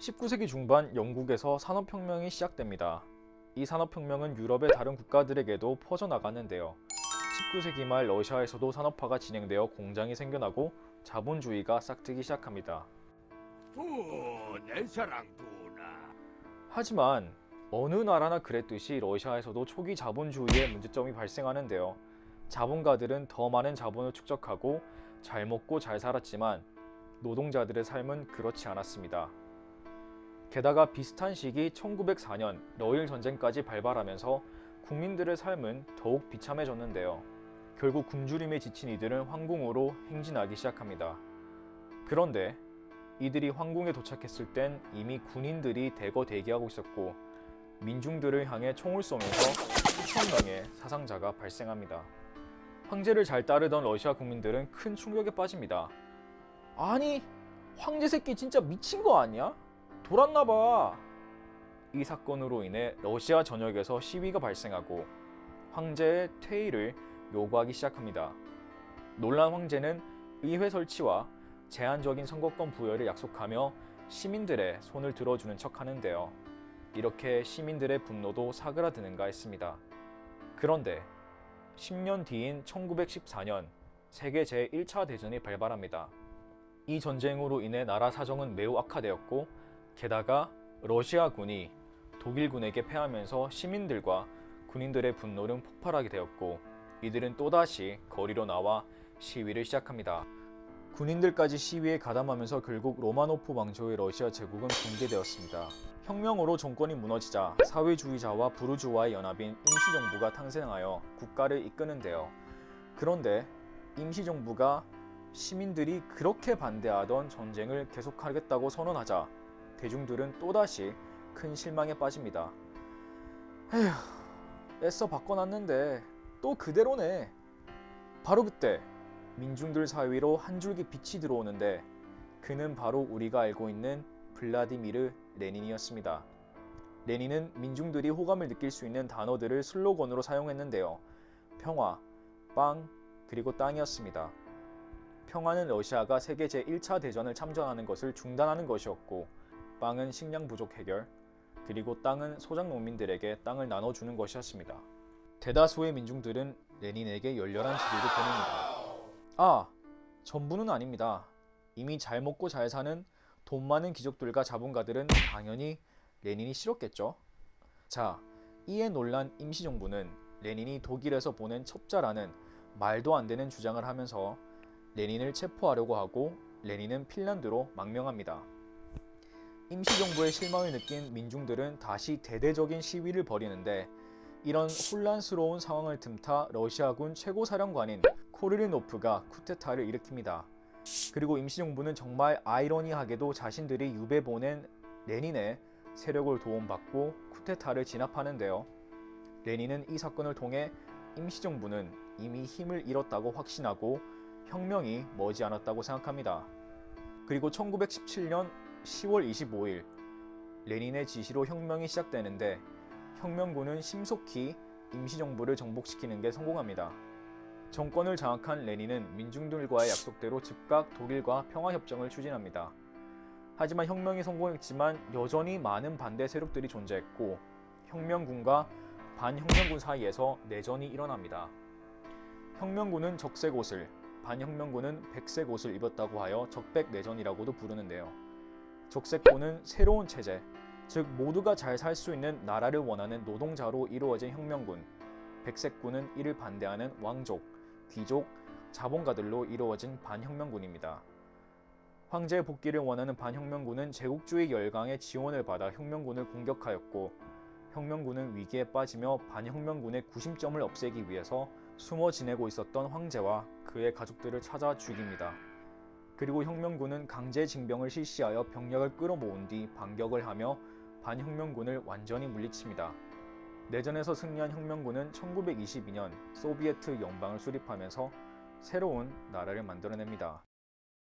19세기 중반 영국에서 산업혁명이 시작됩니다. 이 산업혁명은 유럽의 다른 국가들에게도 퍼져나갔는데요. 19세기 말 러시아에서도 산업화가 진행되어 공장이 생겨나고 자본주의가 싹트기 시작합니다. 오, 내 사랑구나. 하지만 어느 나라나 그랬듯이 러시아에서도 초기 자본주의의 문제점이 발생하는데요. 자본가들은 더 많은 자본을 축적하고 잘 먹고 잘 살았지만 노동자들의 삶은 그렇지 않았습니다. 게다가 비슷한 시기 1904년 러일 전쟁까지 발발하면서 국민들의 삶은 더욱 비참해졌는데요. 결국 굶주림에 지친 이들은 황궁으로 행진하기 시작합니다. 그런데 이들이 황궁에 도착했을 땐 이미 군인들이 대거 대기하고 있었고 민중들을 향해 총을 쏘면서 수천 명의 사상자가 발생합니다. 황제를 잘 따르던 러시아 국민들은 큰 충격에 빠집니다. 아니, 황제 새끼 진짜 미친 거 아니야? 돌았나 봐. 이 사건으로 인해 러시아 전역에서 시위가 발생하고 황제의 퇴위를 요구하기 시작합니다. 논란 황제는 의회 설치와 제한적인 선거권 부여를 약속하며 시민들의 손을 들어주는 척 하는데요. 이렇게 시민들의 분노도 사그라드는가 했습니다. 그런데 10년 뒤인 1914년 세계 제1차 대전이 발발합니다. 이 전쟁으로 인해 나라 사정은 매우 악화되었고 게다가 러시아군이 독일군에게 패하면서 시민들과 군인들의 분노는 폭발하게 되었고 이들은 또다시 거리로 나와 시위를 시작합니다. 군인들까지 시위에 가담하면서 결국 로마노프 왕조의 러시아 제국은 붕괴되었습니다. 혁명으로 정권이 무너지자 사회주의자와 부르주아의 연합인 임시정부가 탄생하여 국가를 이끄는데요. 그런데 임시정부가 시민들이 그렇게 반대하던 전쟁을 계속하겠다고 선언하자 대중들은 또다시 큰 실망에 빠집니다. 에휴, 애써 바꿔놨는데 또 그대로네. 바로 그때 민중들 사이로 한 줄기 빛이 들어오는데 그는 바로 우리가 알고 있는 블라디미르 레닌이었습니다. 레닌은 민중들이 호감을 느낄 수 있는 단어들을 슬로건으로 사용했는데요. 평화, 빵, 그리고 땅이었습니다. 평화는 러시아가 세계 제1차 대전을 참전하는 것을 중단하는 것이었고, 빵은 식량 부족 해결, 그리고 땅은 소작 농민들에게 땅을 나눠주는 것이었습니다. 대다수의 민중들은 레닌에게 열렬한 지지를 보냅니다. 아, 전부는 아닙니다. 이미 잘 먹고 잘 사는 돈 많은 귀족들과 자본가들은 당연히 레닌이 싫었겠죠. 자, 이에 놀란 임시정부는 레닌이 독일에서 보낸 첩자라는 말도 안 되는 주장을 하면서 레닌을 체포하려고 하고 레닌은 핀란드로 망명합니다. 임시정부의 실망을 느낀 민중들은 다시 대대적인 시위를 벌이는데 이런 혼란스러운 상황을 틈타 러시아군 최고사령관인 코르리노프가 쿠데타를 일으킵니다. 그리고 임시정부는 정말 아이러니하게도 자신들이 유배 보낸 레닌의 세력을 도움받고 쿠데타를 진압하는데요. 레닌은 이 사건을 통해 임시정부는 이미 힘을 잃었다고 확신하고 혁명이 머지않았다고 생각합니다. 그리고 1917년 10월 25일 레닌의 지시로 혁명이 시작되는데 혁명군은 심속히 임시정부를 정복시키는 게 성공합니다. 정권을 장악한 레닌은 민중들과의 약속대로 즉각 독일과 평화협정을 추진합니다. 하지만 혁명이 성공했지만 여전히 많은 반대 세력들이 존재했고 혁명군과 반혁명군 사이에서 내전이 일어납니다. 혁명군은 적색 옷을, 반혁명군은 백색 옷을 입었다고 하여 적백 내전이라고도 부르는데요. 적색군은 새로운 체제, 즉 모두가 잘 살 수 있는 나라를 원하는 노동자로 이루어진 혁명군, 백색군은 이를 반대하는 왕족, 귀족, 자본가들로 이루어진 반혁명군입니다. 황제의 복귀를 원하는 반혁명군은 제국주의 열강의 지원을 받아 혁명군을 공격하였고 혁명군은 위기에 빠지며 반혁명군의 구심점을 없애기 위해서 숨어 지내고 있었던 황제와 그의 가족들을 찾아 죽입니다. 그리고 혁명군은 강제 징병을 실시하여 병력을 끌어모은 뒤 반격을 하며 반혁명군을 완전히 물리칩니다. 내전에서 승리한 혁명군은 1922년 소비에트 연방을 수립하면서 새로운 나라를 만들어냅니다.